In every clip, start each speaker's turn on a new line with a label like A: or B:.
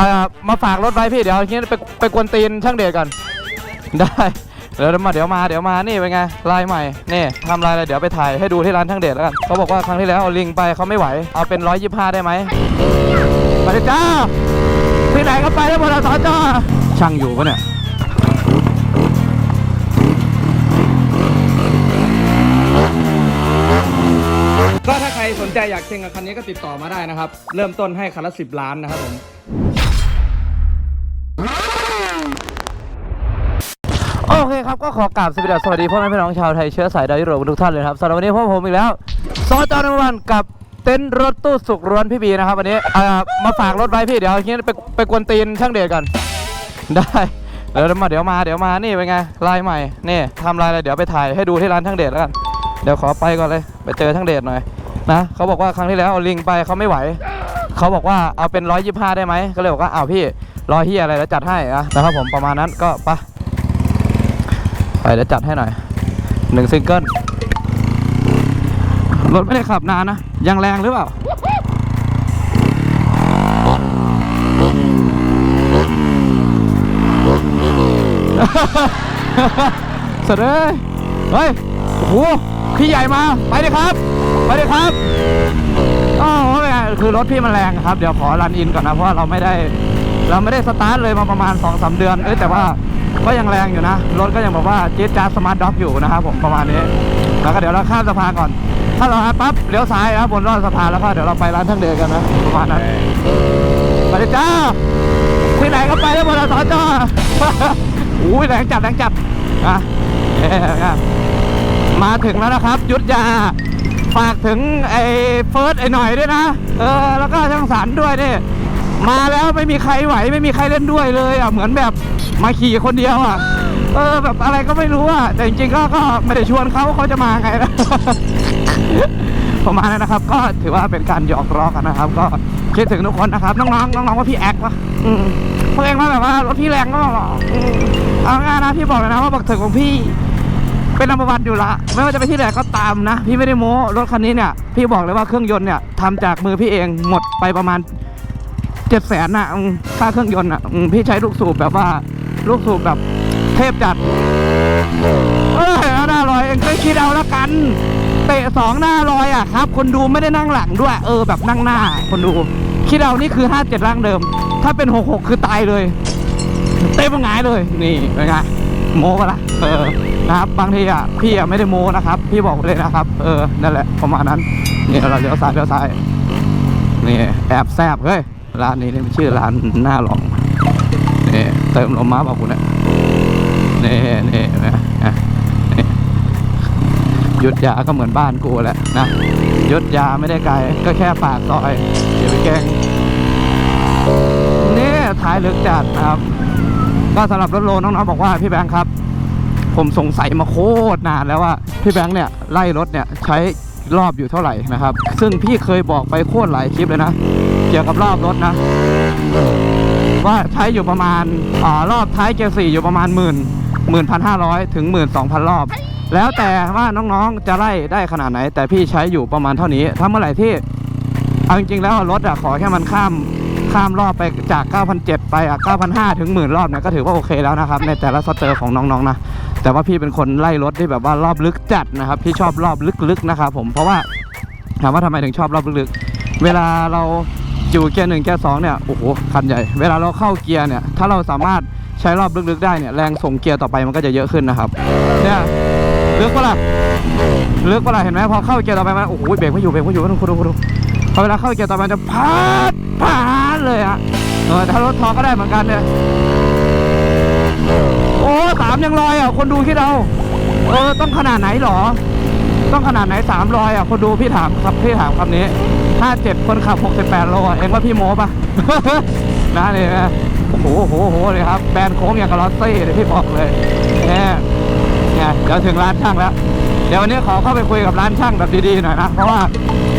A: เอ่อมาฝากรถไว้พี่เดี๋ยวทีนี้ไปไปกวนตีนช่างเดชก่อน ได้เดี๋ยวมาเดี๋ยวมาเดี๋ยวมานี่เป็นไงลายใหม่นี่ทำลายอะไรเดี๋ยวไปถ่ายให้ดูที่ร้านช่างเดชแล้วกันเขาบอกว่าครั้งที่แล้วเอาลิงไปเขาไม่ไหวเอาเป็นร้อยยี่ห้าได้ไหมไปเลยจ้าที่ไหนก็ไปได้หมดอะสอจ้าช่างอยู่ปะเนี่ยก็ถ้าใครสนใจอยากเช่งกับคันนี้ก็ติดต่อมาได้นะครับ เริ่มต้นให้คันละสิบล้านนะครับผม โอเคครับ ก็ขอกราบสวัสดีสวัสดีพ่อแม่พี่น้องชาวไทยเชื้อสายดาวยุโรปทุกท่านเลยครับสำหรับวันนี้พวกผมอีกแล้วซอจอนวันกับเต็นท์รถตู้สุกร้วนพี่บีนะครับวันนี้อ่อมาฝากรถไว้พี่เดี๋ยวทีนี้ไปไปกวนตีนช่างเดชก่อนได้เดี๋ยวมาเดี๋ยวมาเดี๋ยวมานี่เป็นไงลายใหม่นี่ทำลายอะไรเดี๋ยวไปถ่ายให้ดูที่ร้านช่างเดชแล้วกันเดี๋ยวขอไปก่อนเลยไปเจอช่างเดชหน่อยนะเขาบอกว่าครั้งที่แล้วเอาลิงไปเขาไม่ไหวเขาบอกว่าเอาเป็นร้อยยี่ห้าได้ไหมก็เลยบอกว่าอ้าวพี่ร้อยเฮียอะไรแล้วจัดให้นะครับผมประมาณนั้นก็ไป เดี๋ยวจัดให้หน่อยหนึ่งซิงเกิลรถไม่ได้ขับนานนะ ยังแรงหรือเปล่าสวัสดีเฮ้ยโอ้โหพี่ใหญ่มา ไปเลยครับ ไปเลยครับอ๋อไม่ไรคือรถพี่มันแรงครับ เดี๋ยวขอรันอินก่อนนะ เพราะเราไม่ได้ เราไม่ได้สตาร์ทเลยมาประมาณ2อสเดือน เอ้ยแต่ว่าก็ยังแรงอยู่นะ รถก็ยังแบบว่าจี๊ดจ๊าสมาร์ทด็อกอยู่นะครับผมประมาณนี้ แล้วก็เดี๋ยวเราข้ามสะพานก่อน ถ้าเราปั๊บเลี้ยวซ้ายนะบนรอดสะพานแล้วก็เดี๋ยวเราไปร้านทั้งเดือนกันนะประมาณนั้นไปเลยจ้าที่ไหนก็ไปได้หมดอะสจ้าอุ้ยแรงจัดแรงจัดอะเอ๊ะมาถึงแล้วนะครับ ยุทธยาฝากถึงไอ้เฟิร์สไอ้หน่อยด้วยนะ เออ แล้วก็ช่างสารด้วยนี่ มาแล้วไม่มีใครไหวไม่มีใครเล่นด้วยเลยอะเหมือนแบบมาขี่คนเดียวอะเออแบบอะไรก็ไม่รู้อะแต่จริงๆก็ก็ไม่ได้ชวนเขาเขาจะมาไงนะ ประมาณนั้นนะครับ ก็ถือว่าเป็นการหยอกล้อกันนะครับ ก็คิดถึงทุกคนนะครับน้องๆน้องๆว่าพี่แอควะอืมเพราะเองว่าแบบว่ารถพี่แรงก็อืมเอาง่ายๆนะพี่บอกเลยนะว่าบักถึงของพี่ เป็นนัมเบอร์วันอยู่ละไม่ว่าจะไปที่ไหนก็ตามนะ พี่ไม่ได้โม้รถคันนี้เนี่ย พี่บอกเลยว่าเครื่องยนต์เนี่ยทำจากมือพี่เองหมดไปประมาณ เจ็ดแสนน่ะค่าเครื่องยนต์อะพี่ใช้ลูกสูบแบบว่า ลูกสูบแบบเทพจัด เออหน้าลอยเองก็คิดเอาละกัน เตะสองหน้าลอยอะครับ คนดูไม่ได้นั่งหลังด้วย เออแบบนั่งหน้า คนดู คิดเอานี่คือห้าเจ็ดร่างเดิม ถ้าเป็นหกหกคือตายเลย เต้มันหงายเลย นี่เป็นไงโม้ปะละเออนะครับบางทีอะพี่อะไม่ได้โม้นะครับ พี่บอกเลยนะครับ เออนั่นแหละประมาณนั้นนี่เราเลี้ยวซ้ายเลี้ยวซ้ายนี่แอบแซบเฮ้ย ร้านนี้นี่มันชื่อร้านหน้าหลองนี่เติมลมมาบอกคุณเนี่ยนี่นี่นะยุทธยาก็เหมือนบ้านกูแหละนะยุทธยาไม่ได้ไกลก็แค่ปากซอยอย่าไปแกล้งนี่ท้ายลึกจัดครับ ก็สำหรับรถโลน้องๆบอกว่าพี่แบงค์ครับ ผมสงสัยมาโคตรนานแล้วว่าพี่แบงค์เนี่ยไล่รถเนี่ยใช้ รอบอยู่เท่าไหร่นะครับ ซึ่งพี่เคยบอกไปโคตรหลายคลิปเลยนะ เกี่ยวกับรอบรถนะ ว่าใช้อยู่ประมาณอารอบท้ายเกียร์สี่อยู่ประมาณหมื่นหมื่นพันห้าร้อยถึงหมื่นสองพันรอบ แล้วแต่ว่าน้องๆจะไล่ได้ขนาดไหน แต่พี่ใช้อยู่ประมาณเท่านี้ ถ้าเมื่อไหร่ที่เอาจริงๆแล้วรถอะขอแค่มันข้ามข้ามรอบไปจาก9,700ไปอะ9,500ถึงหมื่นรอบเนี่ยก็ถือว่าโอเคแล้วนะครับ ในแต่ละสเตอร์ของน้องๆนะ แต่ว่าพี่เป็นคนไล่รถที่แบบว่ารอบลึกจัดนะครับ พี่ชอบรอบลึกๆนะครับผมเพราะว่าถามว่าทำไมถึงชอบรอบลึกๆ เวลาเราอยู่เกียร์หนึ่งเกียร์สองเนี่ยโอ้โหคันใหญ่ เวลาเราเข้าเกียร์เนี่ยถ้าเราสามารถใช้รอบลึกๆได้เนี่ยแรงส่งเกียร์ต่อไปมันก็จะเยอะขึ้นนะครับเนี่ยลึกปะล่ะลึกปะล่ะเห็นไหมพอเข้าเกียร์ต่อไปมันโอ้โหเบรกไม่อยู่เบรกไม่อยู่คุณดูคุณดูคุณดูพอเวลาเข้าเกียร์ต่อไปจะพาดพาดเลยอะเออถ้ารถทอก็ได้เหมือนกันเนี่ย โอ้สามยังลอยอะ คนดูคิดเอาเออต้องขนาดไหนหรอ ต้องขนาดไหนสามลอยอะ คนดูพี่ถามครับพี่ถามคำนี้ห้าเจ็ดคนขับหกสิบแปดโลอะเองว่าพี่โม้ปะนะนี่นะโอ้โหโอ้โหโหเลยครับ แบนโค้งอย่างกับลอตซี่เลยพี่บอกเลยเนี่ยเนี่ยเดี๋ยวถึงร้านช่างแล้ว เดี๋ยววันนี้ขอเข้าไปคุยกับร้านช่างแบบดีๆหน่อยนะ เพราะว่า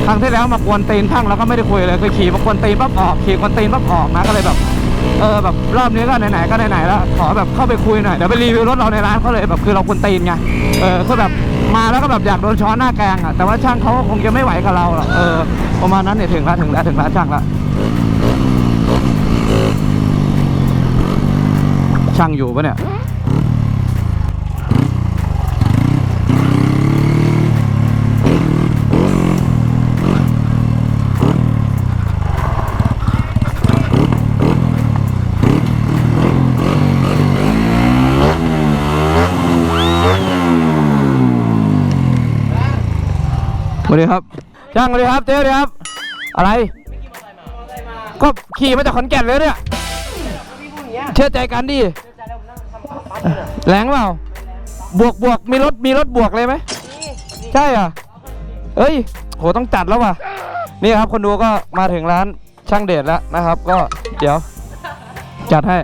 A: ครั้งที่แล้วมากวนตีนช่างแล้วก็ไม่ได้คุยเลยคือขี่มากวนตีนปั๊บออกขี่กวนตีนปั๊บออกนะก็เลยแบบ เออแบบรอบนี้ก็ไหนๆก็ไหนๆแล้วขอแบบเข้าไปคุยหน่อยเดี๋ยวไปรีวิวรถเราในร้านเขาเลยแบบคือเราคนตีนไงเออคือแบบมาแล้วก็แบบอยากโดนช้อนหน้าแกงอะแต่ว่าช่างเขาก็คงจะไม่ไหวกับเราหรอกเออประมาณนั้นเนี่ยถึงแล้วถึงแล้วถึงแล้วช่างละช่างอยู่ปะเนี่ย วัสดีครับช่างสวัสดีครับเจ๊สวัสดีครับ อะไร ก็ขี่มาจากขอนแก่นเลยเนี่ยเชื่อใจกันดิแรงเปล่า บวกบวกมีรถมีรถบวกเลยไหมใช่อะเอ้ย โหต้องจัดแล้วว่ะ นี่ครับคนดูก็มาถึงร้านช่างเดชแล้วนะครับ ก็เดี๋ยว จัดให้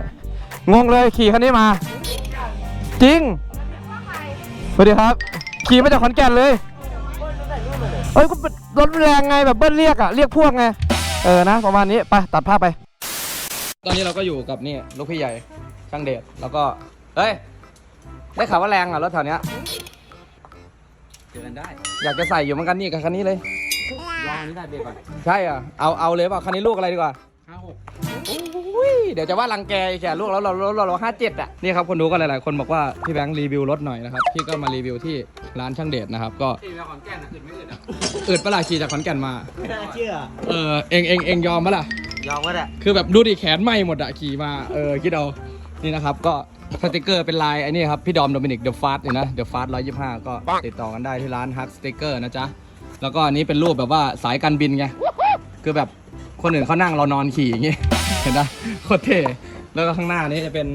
A: งงเลยขี่คันนี้มา จริงสวัสดีครับ ขี่มาจากขอนแก่นเลย เอ้ยก็เป็นรถแรงไงแบบเบิ้ลเรียกอะเรียกพวกไง เออนะประมาณนี้ไปตัดภาพไป ตอนนี้เราก็อยู่กับนี่ลูกพี่ใหญ่ช่างเดชแล้วก็เฮ้ยได้ข่าวว่าแรงอะรถแถวเนี้ย
B: เจอกันได้
A: อยากจะใส่อยู่เหมือนกันนี่กับคันนี้เลย
B: ลองนี้ได้เบรกก่อน
A: ใช่อะเอาเอาเลยเปล่าคันนี้ลูกอะไรดีกว่า
B: ห้าหก
A: อุ้ยเดี๋ยวจะว่ารังแกอีกแกลูกแล้วเราเราเราเราห้าเจ็ดอะนี่ครับคนดูก็หลายๆ คนบอกว่าพี่แบงค์รีวิวรถหน่อยนะครับพี่ก็มารีวิวที่ร้านช่างเดชนะครับก็
B: ตีมาขอนแก่นนะอื่นไม่อื่นอะ
A: อึดปะล่ะขี่จากขอนแก่นมา
B: ไม่น่าเชื่อ
A: เออเองเองเองยอมปะล่ะ
B: ยอมก็ได้
A: คือแบบดูดิแขนไหมหมดอะขี่มาเออคิดเอานี่นะครับก็สติกเกอร์เป็นลายไอ้นี่ครับพี่ดอมโดมินิกเดอะฟาสเนี่ยนะเดอะฟาสร้อยยี่ห้าก็ติดต่อกันได้ที่ร้านฮักสติกเกอร์นะจ๊ะแล้วก็อันนี้เป็นรูปแบบว่าสายการบินไงคือแบบคนอื่นเขานั่งเรานอนขี่อย่างงี้เห็นปะโคตรเท่แล้วก็ข้างหน้านี้จะเป็น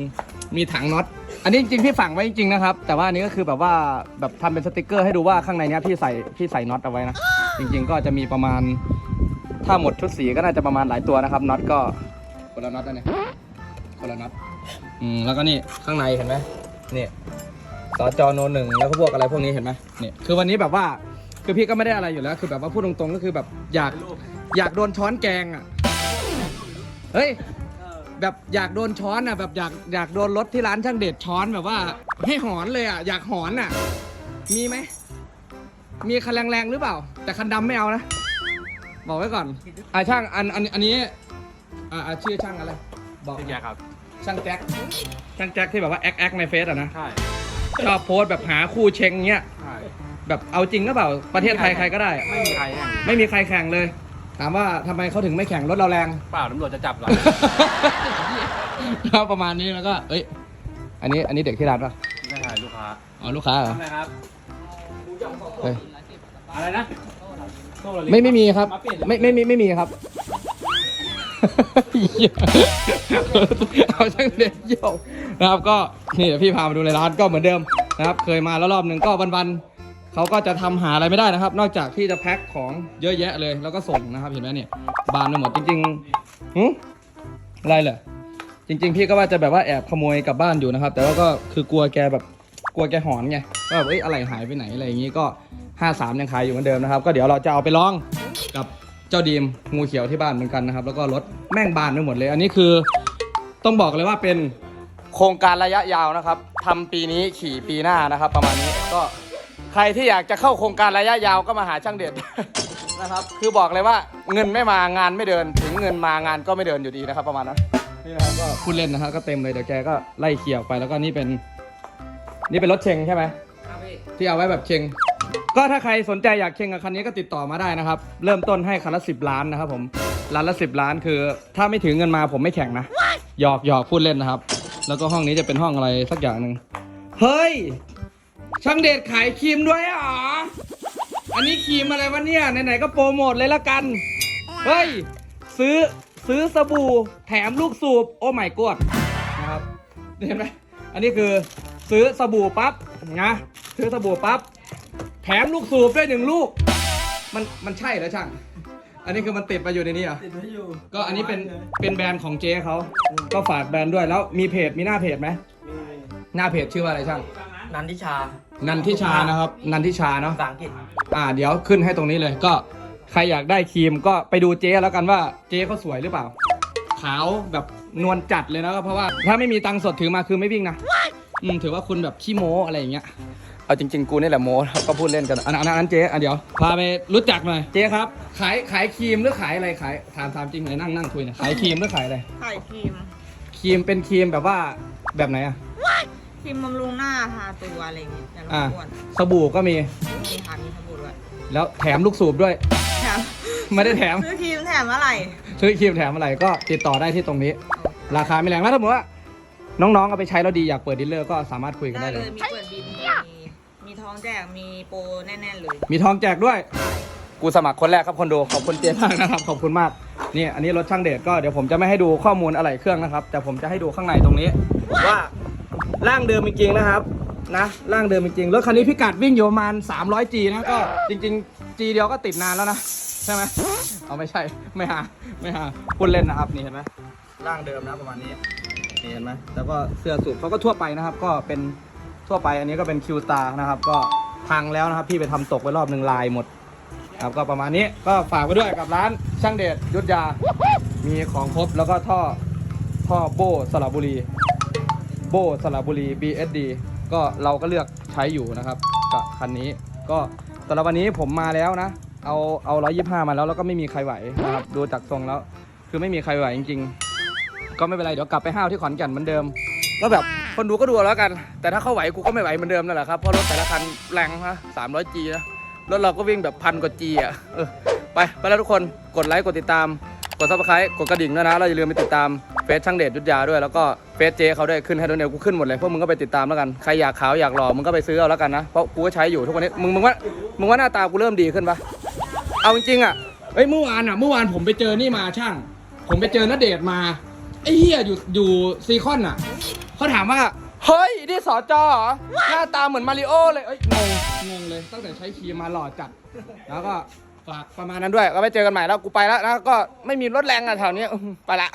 A: มีถังน็อต อันนี้จริงๆพี่ฝังไว้จริงๆนะครับ แต่ว่าอันนี้ก็คือแบบว่าแบบทำเป็นสติกเกอร์ให้ดูว่าข้างในเนี้ยพี่ใส่พี่ใส่น็อตเอาไว้นะ จริง ๆ ก็จะมีประมาณ ถ้าหมดชุดสีก็น่าจะประมาณหลายตัวนะครับน็อตก็คนละน็อตนะเนี่ยคนละน็อตอืมแล้วก็นี่ข้างในเห็นไหมนี่สจโนหนึ่งแล้วก็พวกอะไรพวกนี้เห็นไหมนี่คือวันนี้แบบว่าคือพี่ก็ไม่ได้อะไรอยู่แล้ว คือแบบว่าพูดตรงๆก็คือแบบอยากอยากโดนช้อนแกงอะ เฮ้ย แบบอยากโดนช้อนอะแบบอยากอยากโดนรถที่ร้านช่างเด็ดช้อนแบบว่า ให้หอนเลยอะอยากหอนอะ มีไหม มีคันแรงๆหรือเปล่า แต่คันดำไม่เอานะ บอกไว้ก่อนอ่าช่างอันอันอันนี้อ่าอ่าชื่อช่างอะไร บอก
B: เป็นยาครับ
A: ช่างแจ็คช่างแจ็คที่แบบว่าแอคแอคในเฟซอะนะ
B: ใช่
A: ชอบโพสต์แบบหาคู่เชงเงี้ย
B: ใช่
A: แบบเอาจริงก็เปล่าประเทศไทยใครก็ได้
B: ไม่มีใครแน่
A: ไม่มีใครแข่งเลย ถามว่าทำไมเขาถึงไม่แข่งรถเราแรง
B: เปล่าตำรวจจะจับเรา
A: ก็ประมาณนี้แล้วก็ เอ้ย อันนี้ อันนี้เด็กที่ร้านปะ
B: ไม่ใช่ลูกค้า
A: อ๋อ ลูกค้าเหรอ
B: ทำอะไรครับ
A: เฮ้ย
B: อะไรนะโซ่ละลิ
A: ไม่ ไม่มีครับา
B: เปลี่ยน
A: ไม่ ไม่ไม่ไม่มีครับ เหี้ยเอาช่างเด็ดเยี่ยวนะครับ ก็ นี่เดี๋ยวพี่พามาดูในร้านก็เหมือนเดิมนะครับ เคยมาแล้วรอบหนึ่งก็วันๆ เขาก็จะทำหาอะไรไม่ได้นะครับ นอกจากที่จะแพ็คของเยอะแยะเลย แล้วก็ส่งนะครับ เห็นไหมเนี่ย บานไปหมดจริงๆหึอะไรเหรอจริง ๆ พี่ก็ว่าจะแบบว่าแอบขโมยกลับบ้านอยู่นะครับ แต่ว่าก็คือกลัวแกแบบกลัวแกหอนไงก็แบบเอ้ยอะไรหายไปไหนอะไรอย่างงี้ก็53ยังขายอยู่เหมือนเดิมนะครับ ก็เดี๋ยวเราจะเอาไปลองกับเจ้าดีมงูเขียวที่บ้านเหมือนกันนะครับ แล้วก็รถแม่งบานไปหมดเลย อันนี้คือต้องบอกเลยว่าเป็นโครงการระยะยาวนะครับทำปีนี้ขี่ปีหน้านะครับ ประมาณนี้ก็ ใครที่อยากจะเข้าโครงการระยะยาวก็มาหาช่างเด็ด นะครับคือบอกเลยว่าเงินไม่มางานไม่เดิน ถึงเงินมางานก็ไม่เดินอยู่ดีนะครับ ประมาณนั้นนี่นะครับก็พูดเล่นนะครับก็เต็มเลยเดี๋ยวแกก็ไล่เขี่ยออกไปแล้วก็นี่เป็น นี่เป็นรถเชงใช่ไหม
B: ครับพี่
A: ที่เอาไว้แบบเชงก็ถ้าใครสนใจอยากเชงกับคันนี้ก็ติดต่อมาได้นะครับ เริ่มต้นให้คันละสิบล้านนะครับผมล้านละสิบล้านคือ ถ้าไม่ถือเงินมาผมไม่แข่งนะหยอกหยอกพูดเล่นนะครับ แล้วก็ห้องนี้จะเป็นห้องอะไรสักอย่างหนึ่งเฮ้ย ช่างเดชขายครีมด้วยเหรอ อันนี้ครีมอะไรวะเนี่ย ไหนๆก็โปรโมทเลยละกัน เฮ้ย ซื้อซื้อสบู่แถมลูกสูบ โอ้ไม่กดนะครับเห็นไหมอันนี้คือซื้อสบู่ปั๊บนะซื้อสบู่ปั๊บแถมลูกสูบด้วยหนึ่งลูก มันมันใช่เหรอช่าง อันนี้คือมันติดมาอยู่ในนี้เหรอ
B: ติดไว้อยู่
A: ก็อันนี้เป็นเป็นแบรนด์ของเจ๊เขา ก็ฝากแบรนด์ด้วยแล้วมีเพจมีหน้าเพจไหม หน้าเพจชื่อว่าอะไรช่าง
B: นันทิชา
A: นันทิชานะครับ นันทิชาเนาะ
B: ภาษาอังกฤษ
A: อ่า เดี๋ยวขึ้นให้ตรงนี้เลย ก็ใครอยากได้ครีมก็ไปดูเจ๊แล้วกันว่าเจ๊เขาสวยหรือเปล่า ขาวแบบนวลจัดเลยนะครับเพราะว่าถ้าไม่มีตังค์สดถือมาคือไม่วิ่งนะอืมถือว่าคุณแบบขี้โม้อะไรอย่างเงี้ย เอาจริง ๆ กูนี่แหละโม้นะครับก็พูดเล่นกันอันอันอันนั้นเจ๊อะเดี๋ยวพาไปรู้จักหน่อย เจ๊ครับ ขายขายครีมหรือขายอะไรขายถามถามจริงเลยนั่งนั่งคุยหนะขายครีมหรือขายอะไร
C: ไข่ครีม
A: ครีมเป็นครีมแบบว่าแบบไหนอะ
C: ครีมบำรุงหน้าทาตัวอะไรอย่างเงี้ยแต่ละ
A: อ่า
C: อ้วน
A: สบู่ก็มี
C: มีค่ะมีสบู่ด้วย
A: แล้วแถมลูกสูบด้วย
C: แถม
A: ไม่ได้แถม
C: ซื้อครีมแถมอะไร
A: ซื้อครีมแถมอะไรก็ติดต่อได้ที่ตรงนี้ ราคาไม่แรงแล้วถ้าสมมติว่า น้องๆเอาไปใช้แล้วดีอยากเปิดดีลเลอร์ก็สามารถคุยกัน
C: ได้
A: ได้
C: เล
A: เลย ย
C: มีเปิดบินมีมีทองแจกมีโปรแน่ๆเลย
A: มีทองแจกด้วย กูสมัครคนแรกครับคนดูขอบคุณเจมากนะครับ ขอบคุณมาก นี่อันนี้รถช่างเดชก็เดี๋ยวผมจะไม่ให้ดูข้อมูลอะไรเครื่องนะครับ แต่ผมจะให้ดูข้างในตรงนี้ ว่า ร่างเดิมจริงๆนะครับนะร่างเดิมจริงๆรถคันนี้พิกัดวิ่งอยู่ประมาณ 300G นะก็จริงๆ G เดียวก็ติดนานแล้วนะใช่ไหมเอาไม่ใช่ไม่หาไม่หาพูดเล่นนะครับนี่เห็นไหมร่างเดิมนะประมาณนี้นี่เห็นไหมแล้วก็เสื้อสูทเขาก็ทั่วไปนะครับ ก็เป็นทั่วไปอันนี้ก็เป็นคิวตานะครับ ก็พังแล้วนะครับ พี่ไปทำตกไว้รอบหนึ่งลายหมดครับก็ประมาณนี้ก็ฝากไว้ด้วยกับร้านช่างเดชยุทธยา มีของครบแล้วก็ท่อท่อโบสระบุรี โบสระบุรี BSD ก็เราก็เลือกใช้อยู่นะครับกับคันนี้ ก็สำหรับวันนี้ผมมาแล้วนะ เอาเอา125มาแล้วแล้วก็ไม่มีใครไหวนะครับดูจากทรงแล้ว คือไม่มีใครไหวจริง ๆ ก็ไม่เป็นไรเดี๋ยวกลับไปห้าวที่ขอนแก่นเหมือนเดิมก็แบบคนดูก็ดูแล้วกัน แต่ถ้าเขาไหวกูก็ไม่ไหวเหมือนเดิมนั่นแหละครับเพราะรถแต่ละคันแรงนะ300 G นะรถเราก็วิ่งแบบพันกว่า G อะเออไปไปแล้วทุกคนกดไลค์กดติดตามกดซับสไครต์กดกระดิ่งด้วยนะเราอย่าลืมไปติดตามเฟซช่างเดชยุทธยาด้วยแล้วก็ ซเจเขาด้วยขึ้นให้ด้วยเนี่ยกูขึ้นหมดเลยพวกมึงก็ไปติดตามแล้วกันใครอยากขาวอยากหล่อมึงก็ไปซื้อเอาแล้วกันนะเพราะกูก็ใช้อยู่ทุกวันนี้มึงมึงว่ามึงว่าหน้าตากูเริ่มดีขึ้นปะเอาจริงๆอะเอ้ยเมื่อวานอะเมื่อวานผมไปเจอนี่มาช่าง ผมไปเจอณเดชน์มาไอ้เหี้ยอยู่อยู่ซีคอนอะเขาถามว่าเฮ้ยนี่สอจอเหรอหน้าตาเหมือนมาริโอเลยเอ้ยงงงงเลยตั้งแต่ใช้ครีมมาหล่อจัดแล้วก็ฝากประมาณนั้นด้วยก็ไปเจอกันใหม่แล้วกูไปแล้วนะก็ไม่มีรถแรงอะแถวนี้อื้อหือไปละ